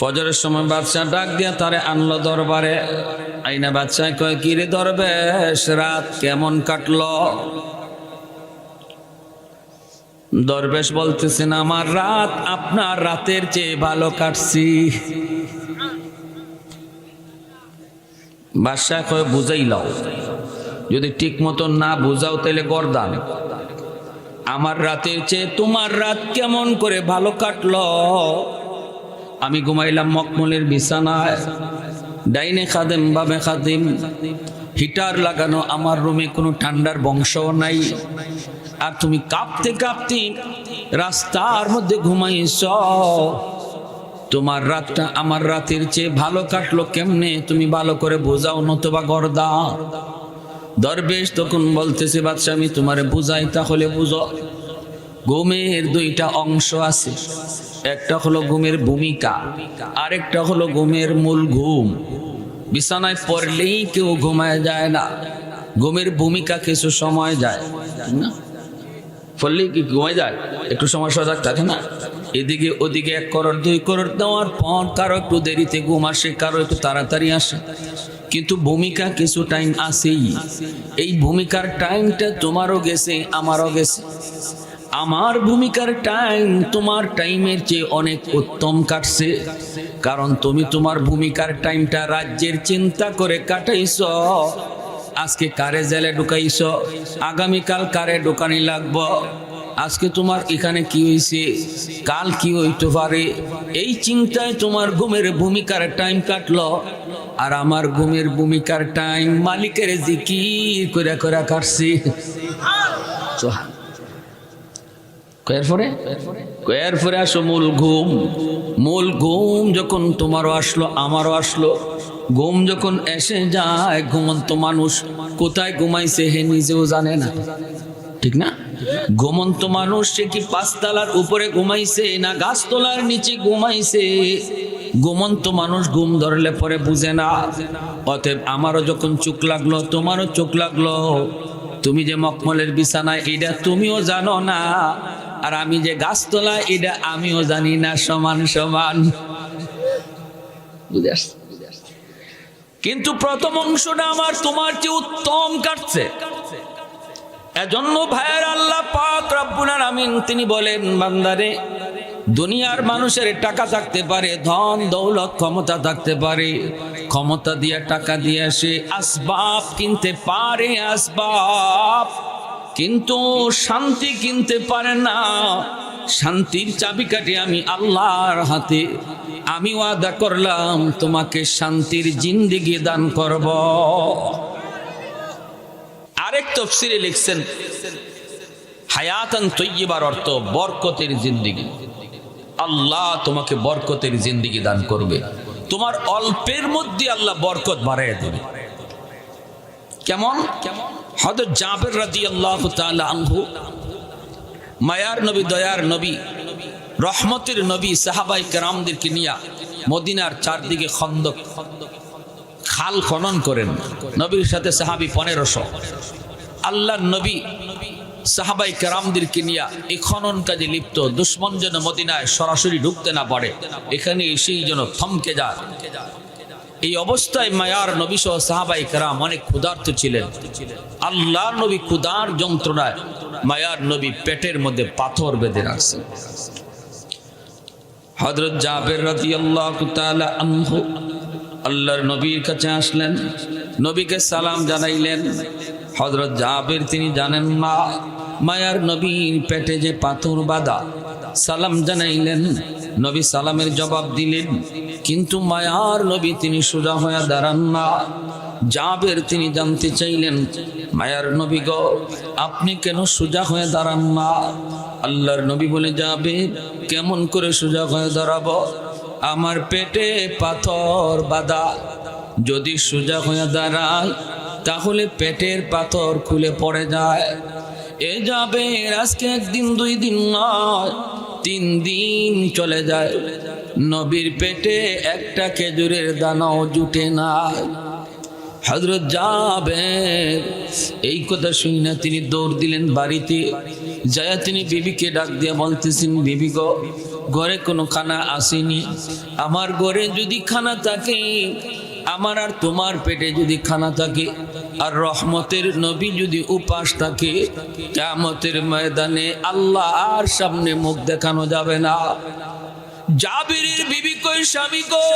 ফজরের সময় বাদশাহ ডাক দিয়া তারে আনলো দরবারে। আইনা বাদশাহ কয় কি রে দরবেশ, রাত কেমন কাটলো? দরবেশ বলতেছেন আমার রাত আপনার রাতের চেয়ে ভালো কাটছি। বাদশাহ কয়, বুঝাই লও যদি ঠিক মতন না বুঝাও তাহলে গরদান। আমার রাতের চেয়ে তোমার রাত কেমন করে ভালো কাটলো? আমি ঘুমাইলাম মকমলের বিছানায়। ডাইনে খাদেম, বামে খাদিম। হিটার লাগানো আমার রুমে কোনো ঠান্ডার বংশও নাই। আর তুমি কাঁপতে কাঁপতে রাস্তার মধ্যে ঘুমাইছ। তোমার রাতটা আমার রাতের চেয়ে ভালো কাটলো কেমনে? তুমি ভালো করে বোঝাও, নতুবা গর্দা। দরবেশ তখন বলতেছে বাচ্চা আমি তোমারে বুঝাই, তাহলে বুঝো। ঘুমের দুইটা অংশ আছে। একটা হলো ঘুমের ভূমিকা, আরেকটা হলো ঘুমের মূল ঘুম। বিছানায় পড়লেই কেউ ঘুমায় যায় না, ঘুমের ভূমিকা কিছু সময় যায়, না? পড়লেই কি ঘুমায় যায়? একটু সময় সজাগ থাকে না? এদিকে ওদিকে এক করোড় দুই করোড় দেওয়ার পর কারও একটু দেরিতে ঘুম আসে, কারও একটু তাড়াতাড়ি আসে। কিন্তু ভূমিকা কিছু টাইম আসেই। এই ভূমিকার টাইমটা তোমারও গেছে, আমারও গেছে। আমার ভূমিকার টাইম তোমার টাইমের চেয়ে অনেক উত্তম কাটছে। কারণ তুমি তোমার ভূমিকার টাইমটা রাজ্যের চিন্তা করে কাটাইছ। আজকে কারে জেলে ঢুকাইছ? আগামীকাল কারে ঢুকানি লাগবো? আজকে তোমার এখানে কি হয়েছে কাল কি হইতে পারে? এই চিন্তায় তোমার ঘুমের ভূমিকার টাইম কাটলো। আর আমার ঘুমের ভূমিকার টাইম মালিকের জিকির করে করে কাটছি। কয়ের পরে কয়ের পরে আসো মূল ঘুম। মূল ঘুম যখন তোমারও আসলো, আমারও আসলো। ঘুম যখন এসে যায়, ঘুমন্ত মানুষ কোথায় ঘুমাইছে জানে না। ঠিক না? ঘুমন্ত মানুষ সে কি পাঁচতলার উপরে ঘুমাইছে না গাছতলার নিচে ঘুমাইছে? ঘুমন্ত মানুষ ঘুম ধরলে পরে বুঝে না। অতএব আমারও যখন চোখ লাগল, তোমারও চোখ লাগল। তুমি যে মকমলের বিছানায়, এটা তুমিও জানো না। আর আমি যে গাছতলা, এটা আমিও জানি না, সমান সমান। বুঝে আসছে? কিন্তু প্রথম অংশটা আমার তোমার চেয়ে উত্তম কাটছে। এজন্য ভাইয়ের আল্লাহ পাক রব্বুল আমিন তিনি বলেন, বান্দারে, দুনিয়ার মানুষের টাকা থাকতে পারে, ধন, দৌলত, ক্ষমতা থাকতে পারে। ক্ষমতা দিয়ে, টাকা দিয়ে সে আসবাব কিনতে পারে, আসবাব। কিন্তু শান্তি কিনতে পারে না। শান্তির চাবিকাঠি আমি আল্লাহর হাতে। আমি ওয়াদা করলাম, তোমাকে শান্তির জিন্দিগি দান করব। আরেক তফসিরে লিখছেন, হায়াতান তৈবার অর্থ বরকতের জিন্দিগি। আল্লাহ তোমাকে বরকতের জিন্দিগি দান করবে। তোমার অল্পের মধ্যে আল্লাহ বরকত বাড়াই দেবে। কেমন? কেমন মায়ার নবী, দয়ার নবী, রহমতের নবী সাহাবাই কেরামদেরকে নিয়া মদিনার চারদিকে খন্দক, খাল খনন করেন। নবীর সাথে সাহাবি পনেরোশো। আল্লাহ নবী সাহাবাই কেরামদেরকে নিয়া এই খনন কাজে লিপ্ত, দুশ্মন যেন মদিনায় সরাসরি ঢুকতে না পারে, এখানে এসেই যেন থমকে যায়। এই অবস্থায় মায়ার নবী সহ সাহাবাই কেরাম অনেক ক্ষুধার্ত ছিলেন। আল্লাহর নবী ক্ষুধার যন্ত্রণায় মায়ার নবী পেটের মধ্যে পাথর বেঁধে রাখছেন। আল্লাহ আল্লাহর নবীর কাছে আসলেন, নবীকে সালাম জানাইলেন। তিনি জানেন মায়ার নবীর পেটে যে পাথর বাঁধা। সালাম জানাইলেন নবী সালামের জবাব দিলেন, কিন্তু মায়ার নবী তিনি সোজা হয়ে দাঁড়ান না। জাবের তিনি জানতে চাইলেন, মায়ার নবী গো, আপনি কেন সোজা হয়ে দাঁড়ান না? আল্লাহর নবী বলে যাবে কেমন করে সোজা হয়ে দাঁড়াবো? আমার পেটে পাথর বাদা যদি সোজা হয়ে দাঁড়ায় তাহলে পেটের পাথর খুলে পড়ে যায়। এ যাবে আজকে একদিন, দুই দিন নয়। তিন দিন চলে যায়। নবীর পেটে একটা খেজুরের দানাও জুটে না। হজরত যাবে এই কথা শুনি না তিনি দৌড় দিলেন বাড়িতে। যায় তিনি বিবিকে ডাক দিয়ে বলতেছেন, বিবি গো, ঘরে কোনো খানা আসেনি। আমার ঘরে যদি খানা থাকে আমার আর তোমার পেটে যদি খানা থাকে, আর রহমতের নবী যদি উপাস থাকে কেমতের ময়দানে আল্লাহ আর সামনে মুখ দেখানো যাবে না। জাবিরের বিবি কই স্বামী গো?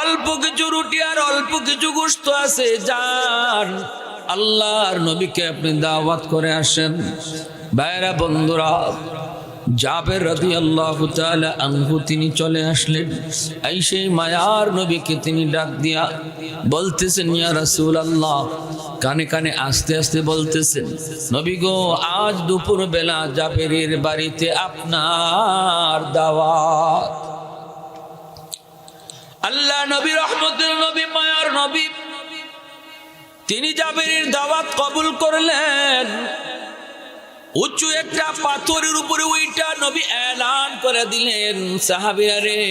অল্প কিছু রুটি আর অল্প কিছু গোস্ত আছে, যান। আল্লাহর নবীকে আপনি দাওয়াত করে আসেন। ভাইরা, বন্ধুরা জাবের রাদি আল্লাহ আনহু তিনি চলে আসলেন। এই সেই মায়ার নবীকে তিনি ডাক দিয়া বলতেছেন, ইয়া রাসূল আল্লাহ কানে কানে আস্তে আস্তে বলতেছেন, নবী গো, আজ দুপুর বেলা জাবেরের বাড়িতে আপনার দাওয়াত। আল্লাহ নবী, রহমতের নবী, মায়ার নবী, তিনি জাবেরের দাওয়াত কবুল করলেন। উঁচু একটা পাথরের উপরে ওইটা নবী এলান করে দিলেন, সাহাবিরা রে,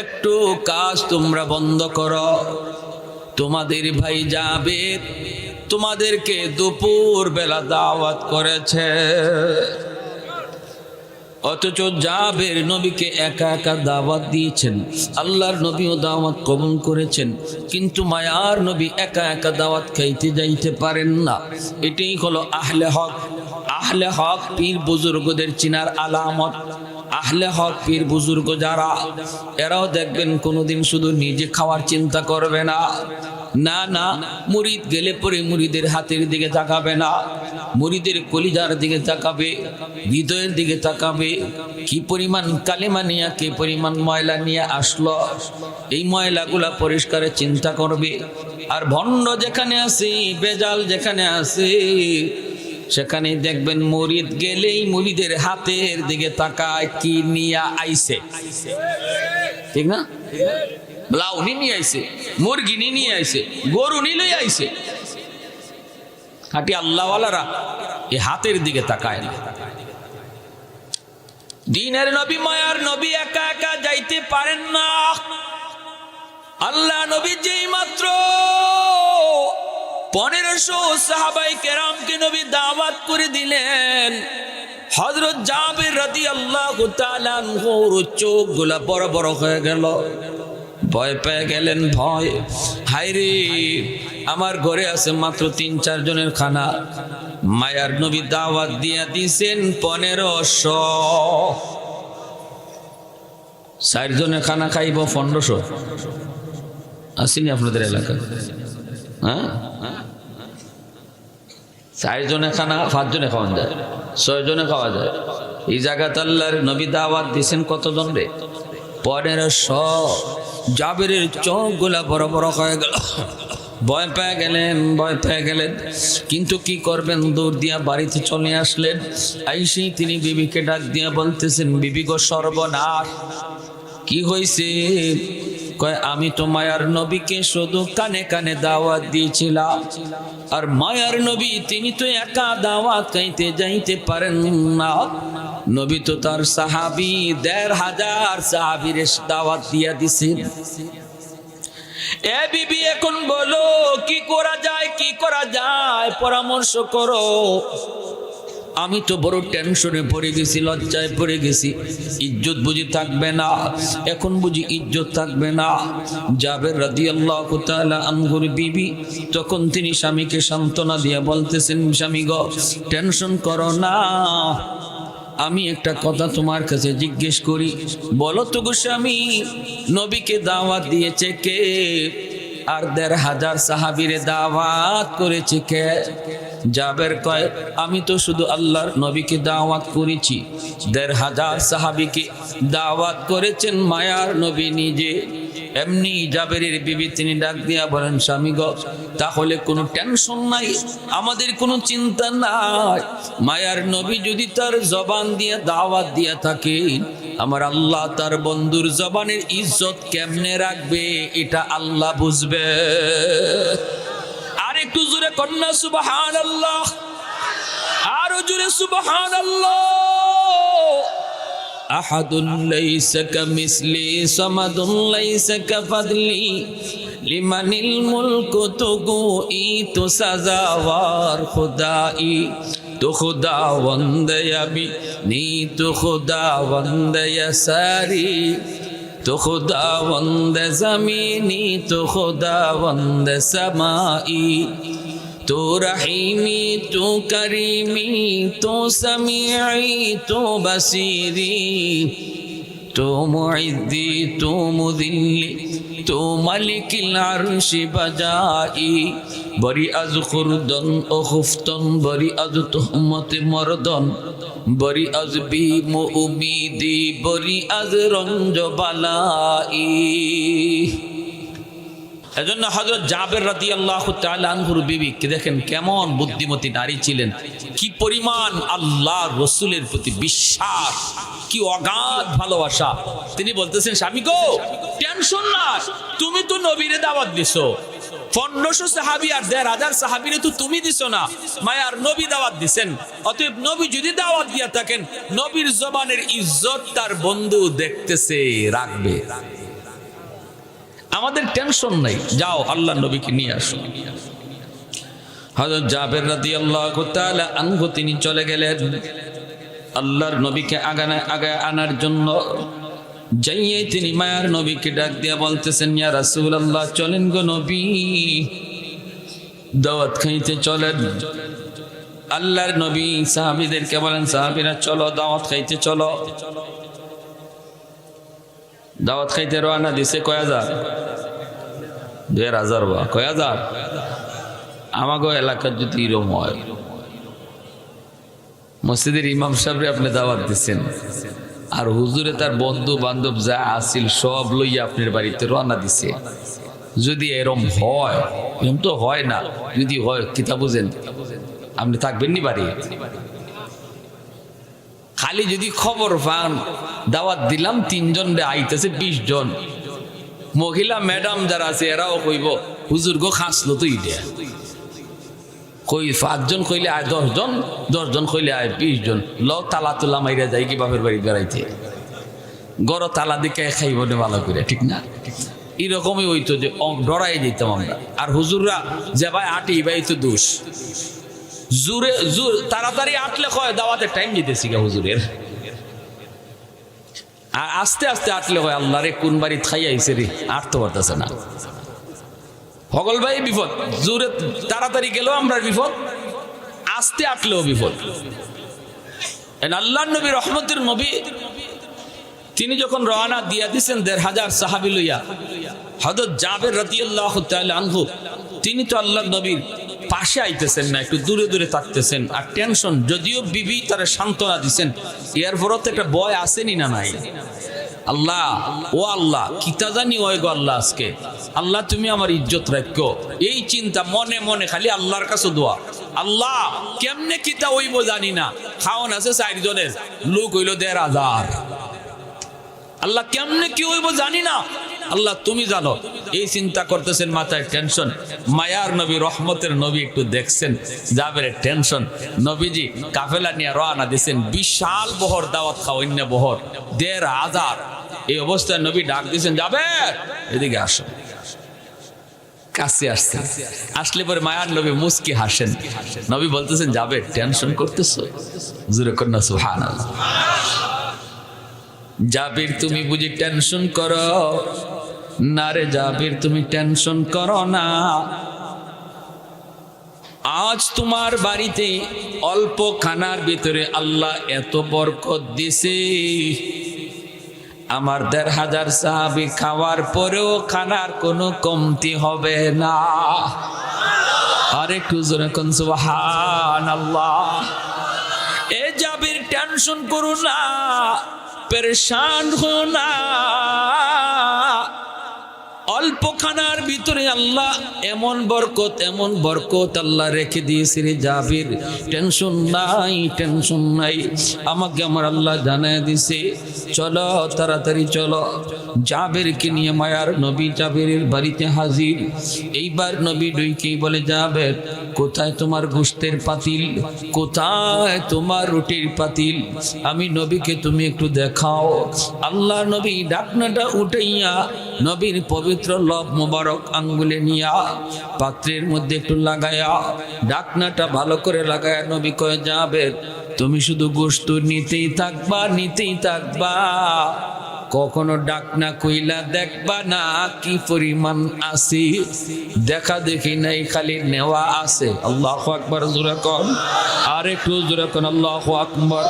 একটু কাজ তোমরা বন্ধ করো। তোমাদের ভাই যাবে তোমাদেরকে দুপুর বেলা দাওয়াত করেছে। অথচ জাবের নবীকে একা একা দাওয়াত দিয়েছেন। আল্লাহর নবীও দাওয়াত কবুল করেছেন। কিন্তু মায়ার নবী একা একা দাওয়াত খাইতে যাইতে পারেন না। এটাই হলো আহলে হক। আহলে হক পীর বুজুর্গদের চিনার আলামত। আহলে হক পীর বুজুর্গ যারা, এরাও দেখবেন কোনোদিন শুধু নিজে খাওয়ার চিন্তা করবে না। না না, মুরিদ গেলে পরে মুরিদের হাতের দিকে তাকাবে না। মুরিদের কলিজার দিকে তাকাবে, হৃদয়ের দিকে তাকাবে। কি পরিমাণ কালেমা নিয়ে, কি পরিমাণ ময়লা নিয়ে আসলো। এই ময়লাগুলা পরিষ্কারের চিন্তা করবে। আর ভণ্ড যেখানে আছে, বেজাল যেখানে আছে, সেখানে দেখবেন মুরিদ গেলেই মুরিদের হাতের দিকে তাকায়, কি নিয়ে আইছে ঠিক না? লাউনি নিয়ে আইছে, মুরগি নিয়ে আইছে, গরু নিলে আইছে। খাটি আল্লাহওয়ালারা এই হাতের দিকে তাকায় না। দিনের নবী, মায়ার নবী একা একা যাইতে পারেন না। আল্লাহ নবী যেই মাত্র পনেরোশো সাহাবাই কেরামকে নবী দাওয়াত করে দিলেন। হজরত জাবির রাদি আল্লাহ চোখগুলা বড় বড় হয়ে গেল। ভয় পেয়ে গেলেন, ভয়। হাইরে আমার ঘরে আছে মাত্র তিন, চার জনের খানা। মায়ার নবী দাওয়াত দিয়া দিছেন পনেরোশো। চার জনের খানা খাইব পনেরোশো। আসেনি আপনাদের এলাকায়? হ্যাঁ? চারজনে খানা পাঁচজনে খাওয়া যায় ছয়জনে খাওয়া যায়। এই জায়গাতে আল্লাহর নবী দাওয়াত দিছেন কতজন রে? পনেরোশো। জাবেরের চোখগুলা বড় বড় হয়ে গেল। ভয় পেয়ে গেলেন, ভয় পেয়ে গেলেন। কিন্তু কি করবেন? দৌড় দিয়া বাড়িতে চলে আসলেন। আইসেই তিনি বিবিকে ডাক দিয়া বলতেছেন, বিবি গো সর্বনাশ, কি হয়েছে কয়, আমি তো মায়ার নবীকে শুধু কানে কানে দাওয়াত দিয়েছিলাম। আর মায়ার নবী, তিনি তো একা দাওয়াত খাইতে যাইতে পারেন না। নবী তো তার সাহাবি, দেড় হাজার সাহাবির দাওয়াত দিয়া দিছেন। এ বিবি এখন বলো, কি করা যায়, কি করা যায়? পরামর্শ করো। আমি তো বড় টেনশনে পড়ে গেছি, লজ্জায় পড়ে গেছি। ইজ্জত বুঝি থাকবে না। এখন বুঝি ইজ্জত থাকবে না। জাবের রাদি আল্লাহ আঙ্গুর বিবি তখন তিনি স্বামীকে সান্ত্বনা দিয়ে বলতেছেন, স্বামী গ, টেনশন করো না। আমি একটা কথা তোমার কাছে জিজ্ঞেস করি, বলো তো গোস্বামী নবীকে দাওয়াত দিয়েছে কে? আর দেড় হাজার সাহাবিরে দাওয়াত করেছে কে? জাবের কয়, আমি তো শুধু আল্লাহর নবীকে দাওয়াত করেছি। দেড় হাজার সাহাবিকে দাওয়াত করেছেন মায়ার নবী নিজে। এমনি জাবেরের বিবি তিনি ডাক দিয়া বলেন, স্বামী তাহলে কোনো টেনশন নাই, আমাদের কোনো চিন্তা নাই। মায়ার নবী যদি তার জবান দিয়ে দাওয়াত দিয়া থাকে, আমার আল্লাহ তার বন্ধুর জবানের ইজ্জত কেমনে রাখবে, এটা আল্লাহ বুঝবে। আর একটু জোরে কন্যা সুবাহান আল্লাহ আরও জোরে সুবাহান আল্লাহ أحد ليس كمثلي صمد ليس كفضلي لمن الملك تقوي تسزاوار خدائي تو خدا وند ابی نی تو خدا وند ساری تو خدا وند زمینی تو خدا وند سمائی তো রাহিমি তো করিমি তো সামিআই তো বসিরি তো মুইদি তো মুদিল্লি তো মালিক আরশি বজাই বরি আজ খুরদন ও হুফতন বরি আজ তোহমতে মরদন বরি আজ বি মুমিদি বরি আজ রঞ্জ বালাই এজন্য হজরত জাবের রাতি আল্লাহ বিবি কে দেখেন কেমন বুদ্ধিমতী নারী ছিলেন। কি পরিমাণ আল্লাহ রসুলের প্রতি বিশ্বাস, কি অগাধ ভালোবাসা। তিনি বলতেছেন, স্বামী গো, টেনশন না, তুমি তো নবীরে দাওয়াত দিছো। সাহাবি আর তো তুমি না। নবী দাওয়াত দিছেন। অতএব নবী যদি দাওয়াত থাকেন, নবীর জবানের ইজ্জত তার বন্ধু দেখতেছে, রাখবে। আমাদের টেনশন নাই। যাও আল্লাহ নবীকে নিয়ে আসো। হযরত জাবের রাদিয়াল্লাহু তাআলা আনহু, তিনি চলে গেলেন। আল্লাহর নবীকে আগানে আগে আনার জন্য। যাইয়ে তিনি মায়ার নবীকে ডাক দিয়া বলতেছেন, ইয়া রাসুল আল্লাহ চলেন গো নবী। দাওয়াত খাইতে চলেন। আল্লাহর নবী সাহাবীদেরকে বলেন, সাহাবীরা, চলো, দাওয়াত খাইতে চলো। দাওয়াত খাইতে রওনা দিছে কয় হাজার? দেড় হাজার বা। কয় হাজার? আমাগো এলাকার যদি এরম হয়, মসজিদের ইমাম সাহেবরে আপনি দাওয়াত দিচ্ছেন আর হুজুরে তার বন্ধু বান্ধব যা আসিল সব লইয়া আপনার বাড়িতে রওনা দিছে। যদি এরম হয়, এরম তো হয় না, যদি হয় কিতা বুঝেন? আপনি থাকবেন নি বাড়ি? খালি যদি খবর পান, দাওয়াত দিলাম, তিনজন রে আইতেছে বিশ জন মহিলা, ম্যাডাম যারা আছে, এরাও কইব, হুজুর গো, খাসলো তো ইডিয়া কই, পাঁচজন কইলে আয়, দশজন দশজন কইলে আয় বিশ জন ল তালা তুলা মাইরা যাই কি বাপের বাড়ি বেড়াইতে। গড় তালা দিকে খাইব না ভালো করে, ঠিক না? এরকমই হইতো যে ডরাই যেতাম আমরা। আর হুজুররা যে, ভাই, আটি, ভাই, তো দোষ। জুরে তাড়াতাড়ি আটলে কয় দাওয়াতে টাইম দিতেছি গা হুজুরের। আর আস্তে আস্তে আটলে হয় আল্লাহ রে, কোন বাড়ি খাই আইছে রে, আটতে পারতেছে না। হগল ভাই, বিপদ। জোরে তাড়াতাড়ি গেলেও আমরা বিপদ, আস্তে আটলেও বিপদ। আল্লাহ নবী, রহমতের নবী, তিনি যখন রওনা দিয়া দিছেন দেড় হাজার সাহাবি লইয়া, হযরত জাবের তাআলা আনহু, তিনি তো আল্লাহ নবীর পাশে আইতেছেন না, একটু দূরে দূরে থাকতেছেন। আর টেনশন, যদিও বিবি তারা সান্ত্বনা দিছেন, এর পরও তো একটা ভয় আসেনি না নাই? আল্লাহ, ও আল্লাহ, কিতা জানি ওই গো আল্লাহ আজকে? আল্লাহ, তুমি আমার ইজ্জত রাখো এই চিন্তা মনে মনে খালি আল্লাহর কাছে দোয়া। আল্লাহ, কেমনে কিতা হইব জানি না। খাওন আছে চারজনের, লোক হইল দেড় হাজার। আল্লাহ, কেমনে কি হইব জানি না। আল্লাহ, তুমি জানো, এই চিন্তা করতেছেন, মাথায় টেনশন মায়ার নবী, রহমতের নবী একটু দেখছেন যাবের টেনশন নবীজি কাফেলা নিয়ে রওনা দিছেন, বিশাল বহর দাওয়াত খাওয়াইন্য বহর। দেড় হাজার। এই অবস্থায় নবী ডাক দিছেন যাবে এদিকে আসো। কাছে আসছে। আসলে পরে মায়ার নবী মুস্কি হাসেন। নবী বলতেছেন যাবে টেনশন করতেছো? জুরে কন্যা সুহান জাবির, তুমি বুঝি টেনশন করো? না রে জাবির, তুমি টেনশন করো না। আজ তোমার বাড়িতে অল্প খানার ভিতরে আল্লাহ এত বরকত দিছে। আমার দেড় হাজার সাহাবি খাওয়ার পরেও খানার কোনো কমতি হবে না। আর একটু জোরে কোন সুবহান আল্লাহ এ জাবির টেনশন করো না। পেরেশান হো অল্প খানার ভিতরে আল্লাহ এমন বরকত এমন বরকত আল্লাহ রেখে দিয়েছে রে জাবির। টেনশন নাই টেনশন নাই। আমাকে আমার আল্লাহ জানায় দিছে চলো, তাড়াতাড়ি চলো। জাবেরকে নিয়ে মায়ার নবী জাবেরের বাড়িতে হাজির। এইবার নবী ডুইকেই বলে, জাবের, কোথায় তোমার গোষ্ঠের পাতিল? কোথায় তোমার রুটির পাতিল? আমি নবীকে তুমি একটু দেখাও। আল্লাহ নবী ডাকনাটা উঠাইয়া নবীর পবিত্র কলব মোবারক আঙ্গুলে নিয়া পাত্রের মধ্যে একটু লাগায়া, ডাকনাটা ভালো করে লাগায়া, নবী কয়ে যাবে তুমি শুধু গোস্ত নিতেই থাকবা নিতেই থাকবা। কখনো ডাকনা কইলা দেখবা না কি পরিমাণ আসি দেখা দেখি নাই, খালি নেওয়া আছে। আল্লাহ আকবর, জোরে কন। আর একটু জোরে কন, আল্লাহ আকবর।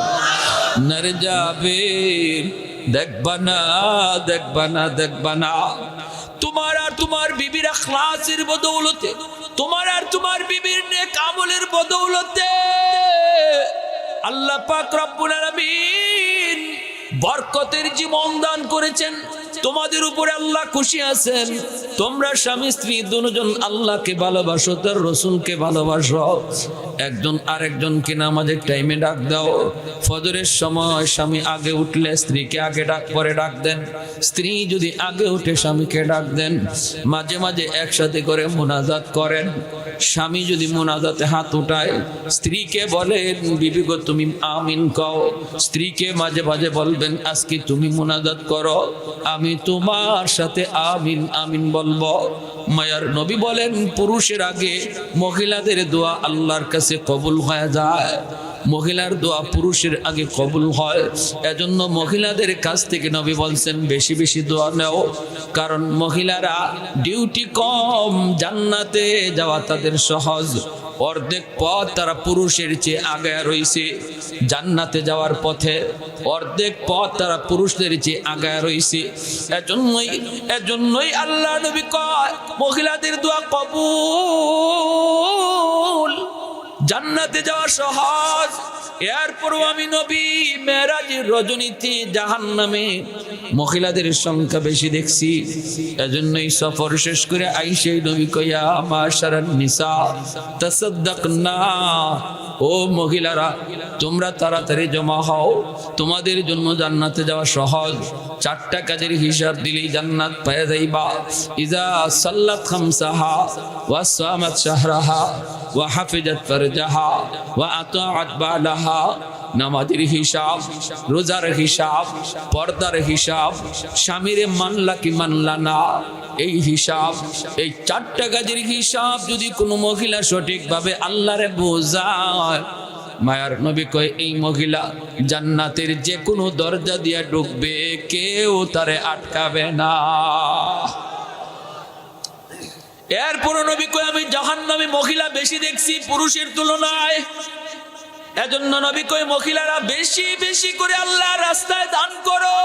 নরে যাবে দেখবা না দেখবা না দেখবা না। তোমার আর তোমার বিবির আখলাসের বদৌলতে, তোমার আর তোমার বিবির নেক আমলের বদৌলতে আল্লাহ পাক রব্বুল আলামিন বরকতের জীবন দান করেছেন। তোমাদের উপরে আল্লাহ খুশি আছেন। তোমরা স্বামী, স্ত্রী দুজন আল্লাহকে ভালোবাসো, তার রসুলকে ভালোবাসো। একজন আরেকজনকে নামাজের টাইমে ডাক দাও। ফজরের সময় স্বামী আগে উঠলে স্ত্রীকে আগে ডাক, পরে ডাক দেন। স্ত্রী যদি আগে উঠে স্বামীকে ডাক দেন, মাঝে মাঝে একসাথে করে মোনাজাত করেন। স্বামী যদি মোনাজাতে হাত উঠায়, স্ত্রীকে বলেন, বিবি গো, তুমি আমিন কও। স্ত্রীকে মাঝে মাঝে বলবেন, আজকে তুমি মোনাজাত করো, আমি তোমার সাথে আমিন আমিন বলব। মায়ার নবী বলেন, পুরুষের আগে মহিলাদের দোয়া আল্লাহর কাছে কবুল হয়ে যায়। মহিলার দোয়া পুরুষের আগে কবুল হয়। এজন্য মহিলাদের কাছ থেকে নবী বলছেন, বেশি বেশি দোয়া নেও। কারণ মহিলারা ডিউটি কম, জান্নাতে যাওয়া তাদের সহজ। অর্ধেক পথ তারা পুরুষের চেয়ে আগে রয়েছে জান্নাতে যাওয়ার পথে অর্ধেক পথ তারা পুরুষদের চেয়ে আগে রয়েছে এজন্যই এজন্যই আল্লাহ নবী কয়, মহিলাদের দোয়া কবুল। জান্নাতে যাওয়া সহজ। এরপরও আমি নবী মেরাজের রজনীতি জাহান নামে মহিলাদের সংখ্যা বেশি দেখছি। এজন্যই সফর শেষ করে আইসে নবী আমার সারান নিসা তাসাদ্দাক না ও মহিলারা, তোমরা তাড়াতাড়ি জমা হও। তোমাদের জন্য জান্নাতে যাওয়া সহজ। চারটা কাজের হিসাব দিলেই জান্নাত পাওয়া যাইবা। ইজা সাল্লাত খামসাহা ওয়া সামাত শাহরাহা ওয়া হাফিজাত ফারজাহা ওয়া আতাআত বালাহা। নামাজের হিসাব, রোজার হিসাব, পর্দার হিসাব, স্বামীরে মানলা কি মানলা না, এই হিসাব, এই চারটা কাজের হিসাব যদি কোনো মহিলা সঠিকভাবে আল্লাহরে বোঝায় মায়ার নবী কয়, এই মহিলা জান্নাতের যে কোনো দরজা দিয়া ঢুকবে, কেউ তারে আটকাবে না। এরপর নবী কয়, আমি জাহান্নামে মহিলা বেশি দেখছি পুরুষের তুলনায়। এজন্য নবী কয়, মহিলারা বেশি বেশি করে আল্লাহর রাস্তায় দান করো।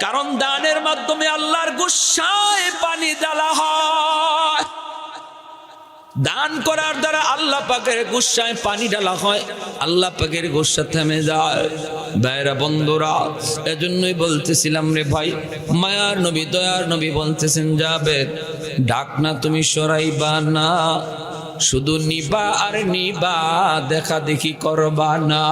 কারণ দানের মাধ্যমে আল্লাহর গুসায় পানি জ্বালা হয়। দান করার দ্বারা আল্লাহ পাকের গুসায় পানি ঢালা হয়। আল্লাহ পাকের গুসা থেমে যায়। ভাইরা বন্ধুরা, এজন্যই বলতেছিলাম রে ভাই, মায়ার নবী, দয়ার নবী বলতেছেন, যাবে। ডাক না তুমি সরাইবা না। শুধু নিবা আর নিবা, দেখা দেখি করবা না।